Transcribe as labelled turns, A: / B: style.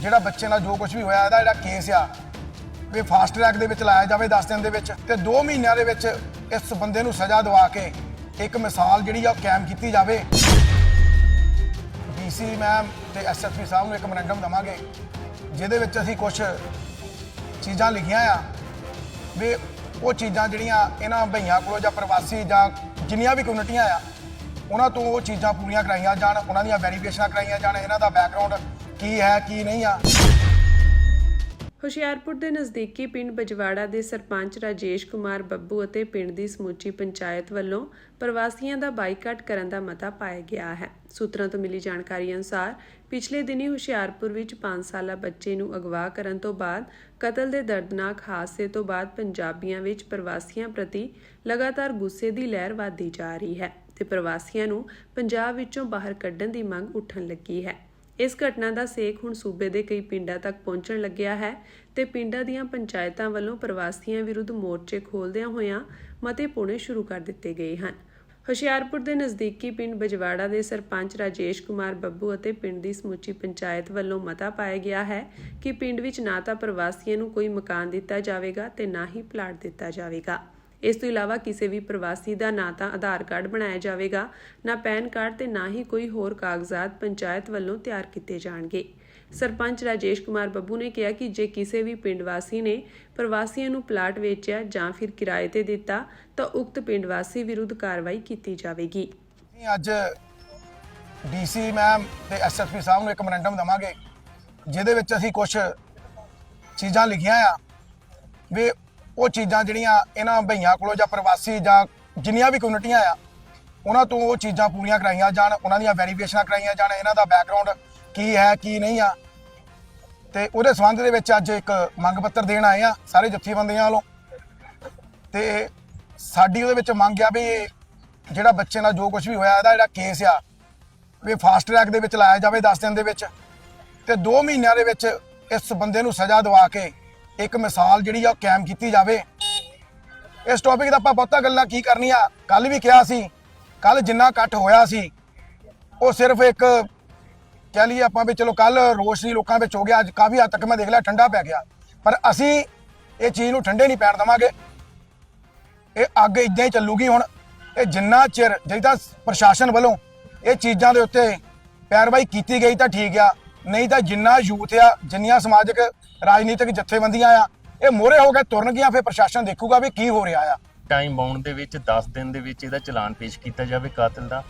A: ਜਿਹੜਾ ਬੱਚੇ ਨਾਲ ਜੋ ਕੁਝ ਵੀ ਹੋਇਆ, ਇਹਦਾ ਜਿਹੜਾ ਕੇਸ ਆ, ਵੀ ਫਾਸਟ ਟਰੈਕ ਦੇ ਵਿੱਚ ਲਾਇਆ ਜਾਵੇ 10 ਦਿਨ ਦੇ ਵਿੱਚ ਤੇ 2 ਮਹੀਨਿਆਂ ਦੇ ਵਿੱਚ ਇਸ ਬੰਦੇ ਨੂੰ ਸਜ਼ਾ ਦਿਵਾ ਕੇ ਇੱਕ ਮਿਸਾਲ ਜਿਹੜੀ ਆ ਉਹ ਕਾਇਮ ਕੀਤੀ ਜਾਵੇ। ਡੀਸੀ ਮੈਮ ਤੇ ਐਸਐਸਪੀ ਸਾਹਿਬ ਨੂੰ ਇੱਕ ਮੈਮੋਰੰਡਮ ਦਵਾਂਗੇ, ਜਿਹਦੇ ਵਿੱਚ ਅਸੀਂ ਕੁਝ ਚੀਜ਼ਾਂ ਲਿਖੀਆਂ ਆ, ਵੀ ਉਹ ਚੀਜ਼ਾਂ ਜਿਹੜੀਆਂ ਇਹਨਾਂ ਭਈਆਂ ਕੋਲੋਂ ਜਾਂ ਪ੍ਰਵਾਸੀ ਜਾਂ ਜਿੰਨੀਆਂ ਵੀ ਕਮਿਊਨਿਟੀਆਂ ਆ, ਉਹਨਾਂ ਤੋਂ ਉਹ ਚੀਜ਼ਾਂ ਪੂਰੀਆਂ ਕਰਾਈਆਂ ਜਾਣ, ਉਹਨਾਂ ਦੀਆਂ ਵੈਰੀਫਿਕੇਸ਼ਨਾਂ ਕਰਾਈਆਂ ਜਾਣ, ਇਹਨਾਂ ਦਾ ਬੈਕਗ੍ਰਾਉਂਡ ਕੀ ਹੈ, ਕੀ ਨਹੀਂ ਆ।
B: ਹੁਸ਼ਿਆਰਪੁਰ ਦੇ ਨਜ਼ਦੀਕੀ ਪਿੰਡ ਬਜਵਾੜਾ ਦੇ ਸਰਪੰਚ ਰਾਜੇਸ਼ ਕੁਮਾਰ ਬੱਬੂ ਅਤੇ ਪਿੰਡ ਦੀ ਸਮੁੱਚੀ ਪੰਚਾਇਤ ਵੱਲੋਂ ਪ੍ਰਵਾਸੀਆਂ ਦਾ ਬਾਈਕਾਟ ਕਰਨ ਦਾ ਮਤਾ ਪਾਇਆ ਗਿਆ ਹੈ। ਸੂਤਰਾਂ ਤੋਂ ਮਿਲੀ ਜਾਣਕਾਰੀ ਅਨੁਸਾਰ, ਪਿਛਲੇ ਦਿਨੀ ਹੁਸ਼ਿਆਰਪੁਰ ਵਿੱਚ 5 ਸਾਲਾ ਬੱਚੇ ਨੂੰ ਅਗਵਾ ਕਰਨ ਤੋਂ ਬਾਅਦ, ਕਤਲ ਦੇ ਦਰਦਨਾਕ ਹਾਦਸੇ ਤੋਂ ਬਾਅਦ ਪੰਜਾਬੀਆਂ ਵਿੱਚ ਪ੍ਰਵਾਸੀਆਂ ਪ੍ਰਤੀ ਲਗਾਤਾਰ ਗੁੱਸੇ ਦੀ ਲਹਿਰ ਵਧਦੀ ਜਾ ਰਹੀ ਹੈ ਤੇ ਪ੍ਰਵਾਸੀਆਂ ਨੂੰ ਪੰਜਾਬ ਵਿੱਚੋਂ ਬਾਹਰ ਕੱਢਣ ਦੀ ਮੰਗ ਉੱਠਣ ਲੱਗੀ ਹੈ। ਇਸ ਘਟਨਾ ਦਾ ਸੇਕ ਹੁਣ ਸੂਬੇ ਦੇ ਕਈ ਪਿੰਡਾਂ ਤੱਕ ਪਹੁੰਚਣ ਲੱਗਿਆ ਹੈ ਤੇ ਪਿੰਡਾਂ ਦੀਆਂ ਪੰਚਾਇਤਾਂ ਵੱਲੋਂ ਪ੍ਰਵਾਸੀਆਂ ਵਿਰੁੱਧ ਮੋਰਚੇ ਖੋਲ੍ਹਦਿਆਂ ਹੋਇਆਂ ਮਤੇ ਪਾਉਣੇ ਸ਼ੁਰੂ ਕਰ ਦਿੱਤੇ ਗਏ ਹਨ। ਹੁਸ਼ਿਆਰਪੁਰ ਦੇ ਨਜ਼ਦੀਕੀ ਪਿੰਡ ਬਜਵਾੜਾ ਦੇ ਸਰਪੰਚ ਰਾਜੇਸ਼ ਕੁਮਾਰ ਬੱਬੂ ਅਤੇ ਪਿੰਡ ਦੀ ਸਮੁੱਚੀ ਪੰਚਾਇਤ ਵੱਲੋਂ ਮਤਾ ਪਾਇਆ ਗਿਆ ਹੈ ਕਿ ਪਿੰਡ ਵਿੱਚ ਨਾ ਤਾਂ ਪ੍ਰਵਾਸੀਆਂ ਨੂੰ ਕੋਈ ਮਕਾਨ ਦਿੱਤਾ ਜਾਵੇਗਾ ਤੇ ਨਾ ਹੀ ਪਲਾਟ ਦਿੱਤਾ ਜਾਵੇਗਾ। ਇਸ ਤੋਂ ਇਲਾਵਾ ਕਿਸੇ ਵੀ ਪ੍ਰਵਾਸੀ ਦਾ ਨਾ ਤਾਂ ਆਧਾਰ ਕਾਰਡ ਬਣਾਇਆ ਜਾਵੇਗਾ, ਨਾ ਪੈਨ ਕਾਰਡ ਤੇ ਨਾ ਹੀ ਕੋਈ ਹੋਰ ਕਾਗਜ਼ਾਤ ਪੰਚਾਇਤ ਵੱਲੋਂ ਤਿਆਰ ਕੀਤੇ ਜਾਣਗੇ। ਸਰਪੰਚ ਰਾਜੇਸ਼ ਕੁਮਾਰ ਬੱਬੂ ਨੇ ਕਿਹਾ ਕਿ ਜੇ ਕਿਸੇ ਵੀ ਪਿੰਡ ਵਾਸੀ ਨੇ ਪ੍ਰਵਾਸੀਆਂ ਨੂੰ ਪਲਾਟ ਵੇਚਿਆ ਜਾਂ ਫਿਰ ਕਿਰਾਏ ਤੇ ਦਿੱਤਾ, ਤਾਂ ਉਕਤ ਪਿੰਡ ਵਾਸੀ ਵਿਰੁੱਧ ਕਾਰਵਾਈ ਕੀਤੀ ਜਾਵੇਗੀ।
A: ਅੱਜ ਡੀਸੀ ਮੈਮ ਤੇ ਐਸਐਸਪੀ ਸਾਹਿਬ ਨੂੰ ਇੱਕ ਮੈਮੋਰੰਡਮ ਦਵਾਂਗੇ, ਜਿਹਦੇ ਵਿੱਚ ਅਸੀਂ ਕੁਝ ਚੀਜ਼ਾਂ ਲਿਖੀਆਂ ਆ, ਵੀ ਉਹ ਚੀਜ਼ਾਂ ਜਿਹੜੀਆਂ ਇਹਨਾਂ ਭਈਆਂ ਕੋਲੋਂ ਜਾਂ ਪ੍ਰਵਾਸੀ ਜਾਂ ਜਿੰਨੀਆਂ ਵੀ ਕਮਿਊਨਿਟੀਆਂ ਆ, ਉਹਨਾਂ ਤੋਂ ਉਹ ਚੀਜ਼ਾਂ ਪੂਰੀਆਂ ਕਰਾਈਆਂ ਜਾਣ, ਉਹਨਾਂ ਦੀਆਂ ਵੈਰੀਫਿਕੇਸ਼ਨਾਂ ਕਰਾਈਆਂ ਜਾਣ, ਇਹਨਾਂ ਦਾ ਬੈਕਗ੍ਰਾਉਂਡ ਕੀ ਹੈ, ਕੀ ਨਹੀਂ ਆ। ਤੇ ਉਹਦੇ ਸੰਬੰਧ ਦੇ ਵਿੱਚ ਅੱਜ ਇੱਕ ਮੰਗ ਪੱਤਰ ਦੇਣ ਆਏ ਆ, ਸਾਰੇ ਜਥੇਬੰਦੀਆਂ ਵੱਲੋਂ। ਤੇ ਸਾਡੀ ਉਹਦੇ ਵਿੱਚ ਮੰਗ ਆ ਵੀ ਜਿਹੜਾ ਬੱਚੇ ਨਾਲ ਜੋ ਕੁਝ ਵੀ ਹੋਇਆ, ਇਹਦਾ ਜਿਹੜਾ ਕੇਸ ਆ, ਵੀ ਫਾਸਟ ਟਰੈਕ ਦੇ ਵਿੱਚ ਲਾਇਆ ਜਾਵੇ 10 ਦਿਨ ਦੇ ਵਿੱਚ। ਤੇ 2 ਮਹੀਨਿਆਂ ਦੇ ਵਿੱਚ ਇਸ ਬੰਦੇ ਨੂੰ ਸਜ਼ਾ ਦਿਵਾ ਕੇ ਇੱਕ ਮਿਸਾਲ ਜਿਹੜੀ ਆ ਉਹ ਕਾਇਮ ਕੀਤੀ ਜਾਵੇ। ਇਸ ਟੌਪਿਕ ਦਾ ਆਪਾਂ ਬਹੁਤਾ ਗੱਲਾਂ ਕੀ ਕਰਨੀਆਂ? ਕੱਲ ਵੀ ਕਿਹਾ ਸੀ ਕੱਲ ਜਿੰਨਾ ਇਕੱਠ ਹੋਇਆ ਸੀ, ਉਹ ਸਿਰਫ ਇੱਕ ਕਹਿ ਲਈਏ ਆਪਾਂ ਵੀ ਚਲੋ ਕੱਲ ਰੋਸ਼ਨੀ ਲੋਕਾਂ ਵਿੱਚ ਹੋ ਗਿਆ, ਅੱਜ ਕਾਫੀ ਹੱਦ ਤੱਕ ਮੈਂ ਦੇਖ ਲਿਆ ਠੰਡਾ ਪੈ ਗਿਆ। ਪਰ ਅਸੀਂ ਇਹ ਚੀਜ਼ ਨੂੰ ਠੰਡੇ ਨਹੀਂ ਪੈਣ ਦਵਾਂਗੇ। ਇਹ ਅੱਗ ਇਦਾਂ ਹੀ ਚੱਲੂਗੀ ਹੁਣ। ਇਹ ਜਿੰਨਾ ਚਿਰ ਜਿਹੜਾ ਪ੍ਰਸ਼ਾਸਨ ਵੱਲੋਂ ਇਹ ਚੀਜ਼ਾਂ ਦੇ ਉੱਤੇ ਪੈਰਵਾਈ ਕੀਤੀ ਗਈ ਤਾਂ ਠੀਕ ਆ। ਨਹੀਂ ਤਾਂ ਜਿੰਨਾ ਯੂਥ ਆ, ਜਿੰਨੀਆਂ ਸਮਾਜਿਕ ਰਾਜਨੀਤਿਕ ਜਥੇਬੰਦੀਆਂ ਆ, ਇਹ ਮੋਹਰੇ ਹੋ ਕੇ ਤੁਰਨਗੀਆਂ, ਫਿਰ ਪ੍ਰਸ਼ਾਸਨ ਦੇਖੂਗਾ ਵੀ ਕੀ ਹੋ ਰਿਹਾ ਆ।
C: ਟਾਈਮ ਬਾਉਂਡ ਦੇ ਵਿੱਚ 10 ਦਿਨ ਦੇ ਵਿੱਚ ਇਹਦਾ ਚਲਾਨ ਪੇਸ਼ ਕੀਤਾ ਜਾਵੇ ਕਾਤਲ ਦਾ।